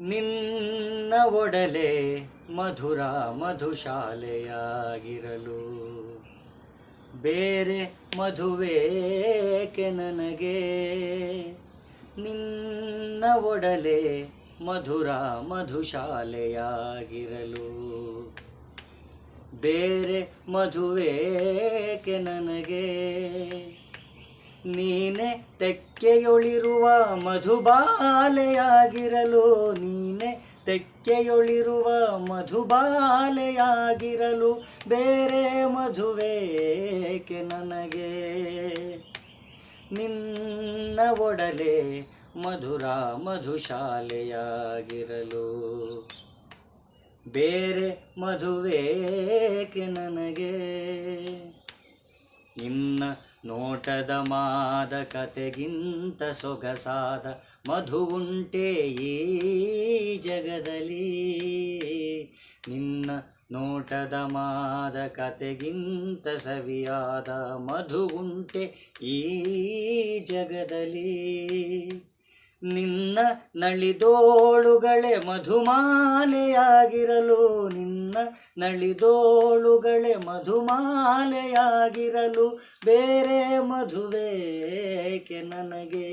ನಿನ್ನ ಒಡಲೆ ಮಧುರ ಮಧುಶಾಲೆಯಾಗಿರಲು. ಬೇರೆ ಮಧುವೇಕೆ ನನಗೆ? ನಿನ್ನ ಒಡಲೆ ಮಧುರ ಮಧುಶಾಲೆಯಾಗಿರಲು. ಬೇರೆ ಮಧುವೇಕೆ ನನಗೆ? ನೀನೆ ತೆಕ್ಕೆಯೊಳಿರುವ ಮಧುಬಾಲೆಯಾಗಿರಲು ನೀನೆ ತೆಕ್ಕೆಯೊಳಿರುವ ಮಧುಬಾಲೆಯಾಗಿರಲು ಬೇರೆ ಮಧುವೇಕೆ ನನಗೆ? ನಿನ್ನ ಒಡಲೆ ಮಧುರ ಮಧುಶಾಲೆಯಾಗಿರಲು ಬೇರೆ ಮಧುವೇಕೆ ನನಗೆ? ನಿನ್ನ ನೋಟದ ಮಾದಕತೆಗಿಂತ ಸೊಗಸಾದ ಮಧು ಈ ಜಗದಲ್ಲಿ. ನಿನ್ನ ನೋಟದ ಮಾದಕತೆಗಿಂತ ಸವಿಯಾದ ಮಧು ಈ ಜಗದಲ್ಲಿ. ನಿನ್ನ ನಳಿದೋಳುಗಳೇ ಮಧುಮಾಲೆಯಾಗಿರಲು, ನಿನ್ನ ನಳಿದೋಳುಗಳೇ ಮಧುಮಾಲೆಯಾಗಿರಲು ಬೇರೆ ಮಧುವೇಕೆ ನನಗೆ?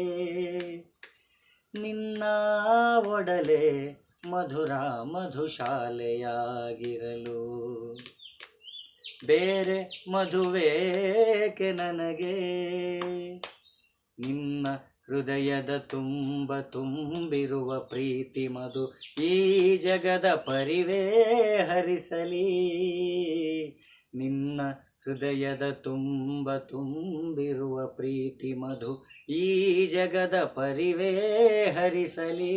ನಿನ್ನ ಒಡಲೆ ಮಧುರ ಮಧುಶಾಲೆಯಾಗಿರಲು ಬೇರೆ ಮಧುವೇಕೆ ನನಗೆ? ಹೃದಯದ ತುಂಬ ತುಂಬಿರುವ ಪ್ರೀತಿ ಮಧು ಈ ಜಗದ ಪರಿವೇ ಹರಿಸಲಿ. ನಿನ್ನ ಹೃದಯದ ತುಂಬ ತುಂಬಿರುವ ಪ್ರೀತಿ ಮಧು ಈ ಜಗದ ಪರಿವೇ ಹರಿಸಲಿ.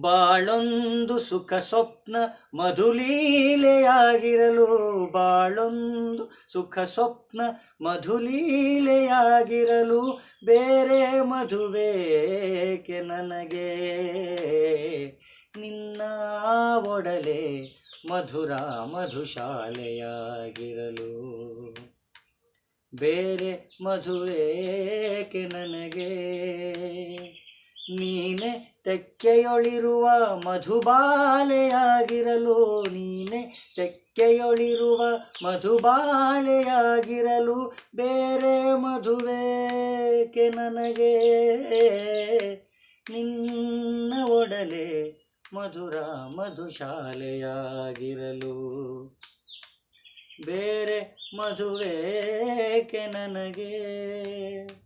ಬಾಳೊಂದು ಸುಖ ಸ್ವಪ್ನ ಮಧುಲೀಲೆಯಾಗಿರಲು, ಬಾಳೊಂದು ಸುಖ ಸ್ವಪ್ನ ಮಧುಲೀಲೆಯಾಗಿರಲು ಬೇರೆ ಮಧುವೇಕೆ ನನಗೆ? ನಿನ್ನ ಒಡಲೆ ಮಧುರ ಮಧುಶಾಲೆಯಾಗಿರಲು ಬೇರೆ ಮಧುವೇಕೆ ನನಗೆ? ನೀನೆ ತೆಕ್ಕೆಯೊಳಿರುವ ಮಧುಬಾಲೆಯಾಗಿರಲು ನೀನೆ? ತೆಕ್ಕೆಯೊಳಿರುವ ಮಧುಬಾಲೆಯಾಗಿರಲು ಬೇರೆ ಮಧುವೇಕೆ ನನಗೆ? ನಿನ್ನ ಒಡಲೆ ಮಧುರ ಮಧುಶಾಲೆಯಾಗಿರಲು ಬೇರೆ ಮಧುವೇಕೆ ನನಗೆ?